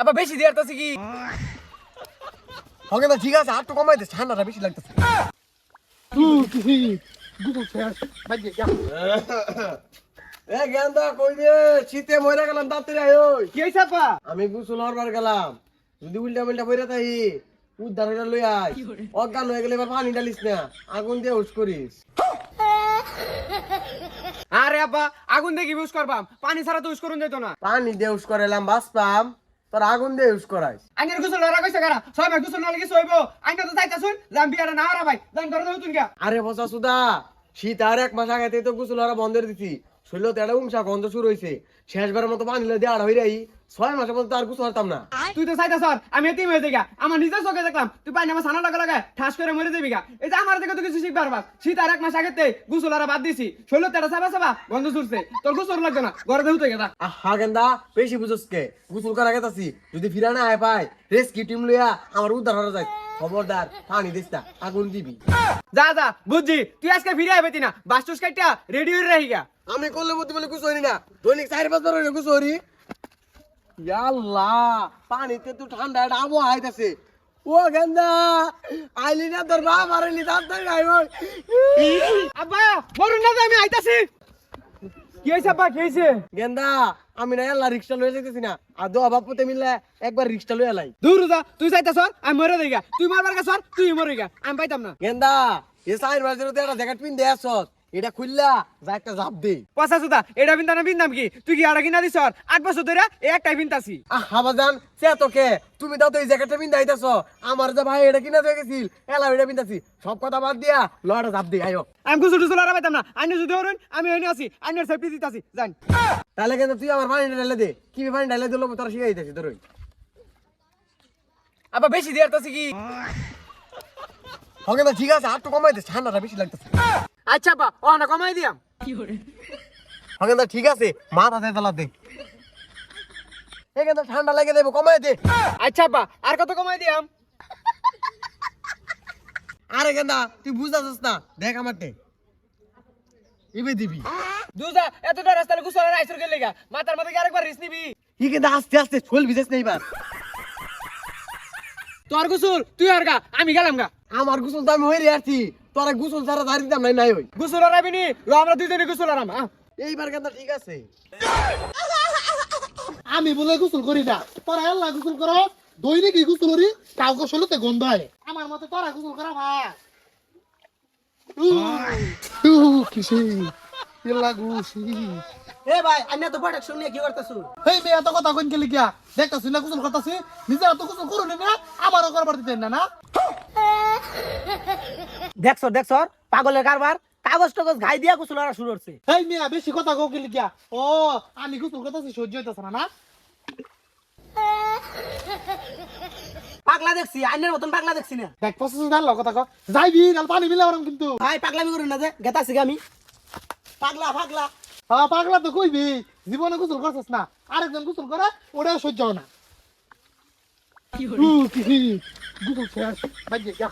আবার বেশি দিয়ে আসতেছি কি? না ঠিক আছে আর তো কমাই দে ঠান্ডাটা বেশি লাগতেছে। শীতে মরে গেলাম তাড়াতাড়ি আয় কি আপা? আমি গোসল হরবার গেলাম। যদি উল্টা উল্টা বইরা তাই উদ্ধার হইরা লই আয়। অজ্ঞান হয়ে গেলে এবার পানি ডালিস না আগুন দিয়ে উস করিস। আরে আপা আগুন দেখি ইউজ করবাম? পানি ছাড়া তো ইউজ করুন যেত না। পানি দিয়ে উস করাইলাম বাস পাম তোর আগুন দিয়ে ইউজ করাইস। আইনের গুসল লড়া কইছে কারা? সবাই ভাই গুসল নালে কি সইব আইনা তো যাইতা শুন জাম বিয়ারে না হারা ভাই দান করে দাও আরে বসা সুদা শীত আর এক মাস আগে তো গোসল লড়া বন্ধ করে দিছি। শরীর তো একটা উমসা গন্ধ শুরু হইছে। শেষবারের মতো পানি দিয়ে আড় হইরাই। ছয় মাসের মধ্যে তো আর গোসল হরতাম না। তুই তো চাইতা স্যার আমি এতিম হয়ে গা। আমার নিজের চোখে দেখলাম তুই পাই আমার সানা লাগা লাগা ঠাস করে মরে যাবি গা। এই যে আমার তো কিছু শিখবার পারবাস শীত আর এক মাস আর বাদ দিছি। শৈল তেরা সাবা সাবা গন্ধ ছুটছে তোর গুসল লাগবে না ঘরে দেউতে গেদা আহা গেন্দা বেশি বুঝস কে? গোসল করা গেতাছি যদি ফিরা না আয় পাই রেস্কিউ টিম লইয়া আমার উদ্ধার হরা যায়। খবরদার পানি দিস না আগুন দিবি। যা যা বুঝছি তুই আজকে ফিরে আইবে না। বাস্তুস কাইটা রেডি হয়ে রাহি গা আমি করলে মধ্যে বলে গুছ হরি না। দৈনিক চার পাঁচ বার হইলে গুছ হরি আল্লাহ পানিতে তো ঠান্ডা একটা আবহাওয়া আইতাছে ও গেন্দা আইলি না তোর বাপ আর তার তাই নাই ওই আব্বা মরুন না আমি আইতাছি। কি হয়েছে আব্বা কি হয়েছে গেন্দা আমি না আল্লাহ রিক্সা লয়ে যেতেছি না। আর দো বাপুতে মিললে একবার রিক্সা লয়ে এলাই দূর যা তুই চাইতা সর আমি মরে দেই গা। তুই মারবার গা সর তুই মরে গা আমি পাইতাম না। গেন্দা এ সাইন বাজারে তো একটা জ্যাকেট পিন দেয়া সস এটা খুললা যা একটা জাপ দে। পয়সা সুদা এটা বিন্দা না বিন্দাম কি? তুই কি আড়া কিনা দিছ? আট বছর ধরে এই একটাই বিন্দাছি আহ হাবাজান সে তোকে তুমি দাও তো এই জ্যাকেটটা পিন দাইতাছ আমার যে ভাই এটা কিনা হয়ে গেছিল এলা এটা সব কথা বাদ দিয়া লড়া জাপ দে আয়ো আমি টুসু লড়া পাইতাম না। আইনে যদি আমি আছি। আইনের সেফটি দিতাছি। জান তাহলে কিন্তু তুই আমার পানি ঢালে দে। কি পানি ঢালে দিল তোরা শিখাই দিতেছি তোর আবার বেশি দিয়ে কি? হবে না ঠিক আছে আর তো কমাই ঠান্ডাটা বেশি লাগতেছে। আচ্ছা আপা ও না কমাই দিয়াম। হবে ঠিক আছে মাথা দে তালা দে। এখানে ঠান্ডা লাগে দেবো কমাই দে। আচ্ছা আপা আর কত কমাই দিয়াম? আরে গেন্দা তুই বুঝতেছিস না দেখ আমারটে। ইবে দিবি। দুজা এতটা রাস্তায় গুসু আর আইসুর গেলে গা। মাথার মধ্যে কি আরেকবার রিস নিবি? ই কিন্তু আস্তে আস্তে চল বিজেস নেই এবার। তোর গুসুল তুই আর গা আমি গেলাম গা। আমার গুসল তো আমি হয়ে আছি তোরা গুসল ছাড়া দাঁড়িয়ে দিতাম নাই নাই ওই গুসুল আরাবি নি লো আমরা দুইজনে গুসুল আরাম এইবার গেন্দা ঠিক আছে। আমি বলে গোসল করি না তোরা আল্লাহ গোসল করো দৈনিক গোসল করি কাউকে শুনতে গন্ধ হয়। আমার মতে তোরা গোসল করা ভাই কিসে? এ ভাই আন্য তো কি করতেছ? হেই মেয়ে এত কথা কইন গেলি কিয়া দেখতাছি না গোসল করতাছি নিজে এত গোসল করুন না আমারও করবার দিতেন না না? দেখছ দেখছ পাগলের কারবার? কাগজ টাগজ ঘাই দিয়া কুচল শুরু করছে। হেই মেয়ে বেশি কথা কও গেলি কিয়া ও আমি গোসল করতাছি সহ্য হইতাছে না না? পাগলা দেখছি আইনের মতন পাগলা দেখছি না। দেখ পছন্দ জানলো কথা কও। যাইবি কাল পানি মিলে ওরম কিন্তু। ভাই পাগলামি করুন না যে গেতাছি আমি। পাগলা পাগলা। হ্যাঁ পাগলা তো কইবি জীবনে গোসল করছিস না। আরেকজন গোসল করে ওটা সহ্য হয় না। কি কি, গোসল শেষ। ভাই যা।